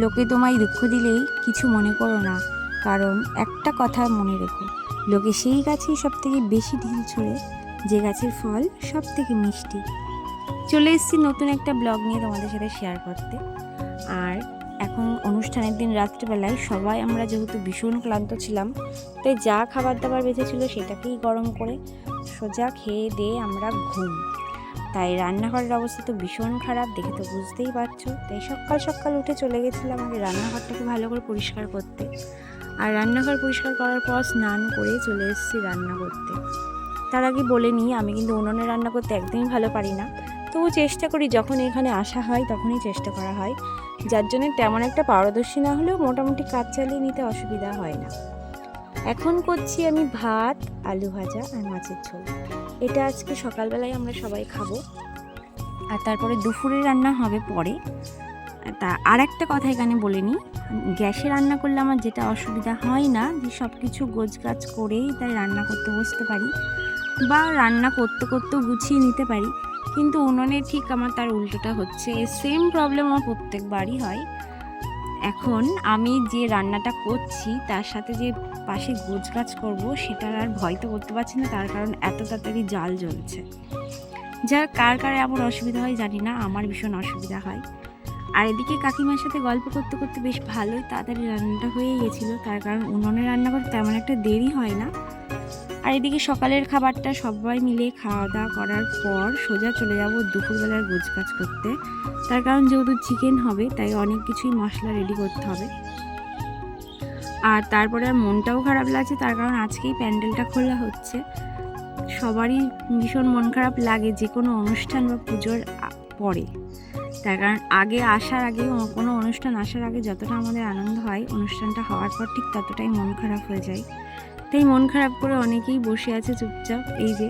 লোকে তোমায় দুঃখ দিলেই কিছু মনে করো না, কারণ একটা কথা মনে রেখো। লোকে সেই গাছেই সব থেকে বেশি ঢিল ছোড়ে, যে গাছের ফল সব থেকে মিষ্টি। চলে এসেছি নতুন একটা ব্লগ নিয়ে তোমাদের সাথে শেয়ার করতে। আর এখন অনুষ্ঠানের দিন রাত্রিবেলায় সবাই আমরা যেহেতু ভীষণ ক্লান্ত ছিলাম, তাই যা খাবার দাবার বেঁচেছিল সেটাকেই গরম করে সোজা খেয়ে দিয়ে আমরা ঘুম। তাই রান্নাঘরের অবস্থা তো ভীষণ খারাপ, দেখে তো বুঝতেই পারছ। তাই সকাল সকাল উঠে চলে গেছিলাম আগে রান্নাঘরটাকে ভালো করে পরিষ্কার করতে। আর রান্নাঘর পরিষ্কার করার পর স্নান করে চলে এসেছি রান্না করতে। তার আগে বলে নিই, আমি কিন্তু উনুনে রান্না করতে একদমই ভালো পারি না। তবু চেষ্টা করি যখন এখানে আসা হয় তখনই চেষ্টা করা হয়। যার জন্য তেমন একটা পারদর্শী না হলেও মোটামুটি কাজ চালিয়ে নিতে অসুবিধা হয় না। এখন করছি আমি ভাত, আলু ভাজা আর মাছের ঝোল। এটা আজকে সকালবেলায় আমরা সবাই খাব। আর তারপরে দুপুরে রান্না হবে পরে। তা আর একটা কথা এখানে বলে নিই, গ্যাসে রান্না করলে আমার যেটা অসুবিধা হয় না যে সব কিছু গোছগাছ করেই তাই রান্না করতে বসতে পারি বা রান্না করতে করতেও গুছিয়ে নিতে পারি। কিন্তু উনুনে ঠিক আমার তার উল্টোটা হচ্ছে। সেম প্রবলেম আমার প্রত্যেকবারই হয়। এখন আমি যে রান্নাটা করছি, তার সাথে যে পাশে গোছগাছ করব, সেটার আর ভয় তো করতে পারছি না, তার কারণ এত তাড়াতাড়ি জাল জ্বলছে। যা কার কার এমন অসুবিধা হয় জানি না, আমার ভীষণ অসুবিধা হয়। আর এদিকে কাকিমার সাথে গল্প করতে করতে বেশ ভালোই তাড়াতাড়ি রান্নাটা হয়ে গেছিল, তার কারণ উনুনে রান্না করতে তেমন একটা দেরি হয় না। আর এদিকে সকালের খাবারটা সবাই মিলে খাওয়া দাওয়া করার পর সোজা চলে যাব দুপুরবেলার গোছগাছ করতে। তার কারণ যেহেতু চিকেন হবে, তাই অনেক কিছুই মশলা রেডি করতে হবে। আর তারপরে আর মনটাও খারাপ লাগছে, তার কারণ আজকেই প্যান্ডেলটা খোলা হচ্ছে। সবারই ভীষণ মন খারাপ লাগে যে কোনো অনুষ্ঠান বা পুজোর পরে। তার কারণ আগে আসার আগে কোনো অনুষ্ঠান আসার আগে যতটা আমাদের আনন্দ হয়, অনুষ্ঠানটা হওয়ার পর ঠিক ততটাই মন খারাপ হয়ে যায়। তাই মন খারাপ করে অনেকেই বসে আছে চুপচাপ, এই যে।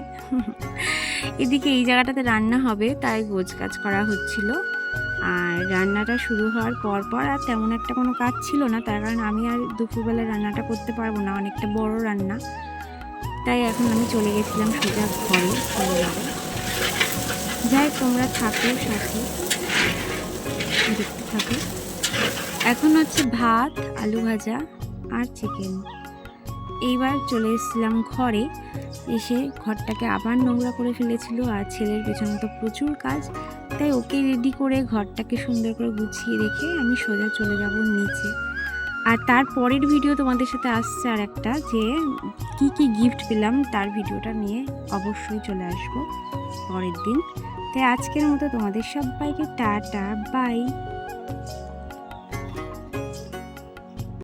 এদিকে এই জায়গাটাতে রান্না হবে, তাই গোছ কাজ করা হচ্ছিল। আর রান্নাটা শুরু হওয়ার পর পর আর তেমন একটা কোনো কাজ ছিল না, তার কারণ আমি আর দুপুরবেলা রান্নাটা করতে পারব না, অনেকটা বড় রান্না। তাই এখন আমি চলে গেছিলাম সোজা ঘরে যাই তোমরা থাকো সাথে। দেখতে থাকো। এখন হচ্ছে ভাত, আলু ভাজা আর চিকেন এইবার চলে এসেছিলাম ঘরে। এসে ঘরটাকে আবার নোংরা করে ফেলেছিল আর ছেলের পেছনে তো প্রচুর কাজ। তাই ওকে রেডি করে ঘরটাকে সুন্দর করে গুছিয়ে রেখে আমি সোজা চলে যাব নিচে। আর তার পরের ভিডিও তোমাদের সাথে আসছে আর একটা যে কি কি গিফট পেলাম তার ভিডিওটা নিয়ে অবশ্যই চলে আসব পরের দিন। তাই আজকের মতো তোমাদের সবাইকে টাটা বাই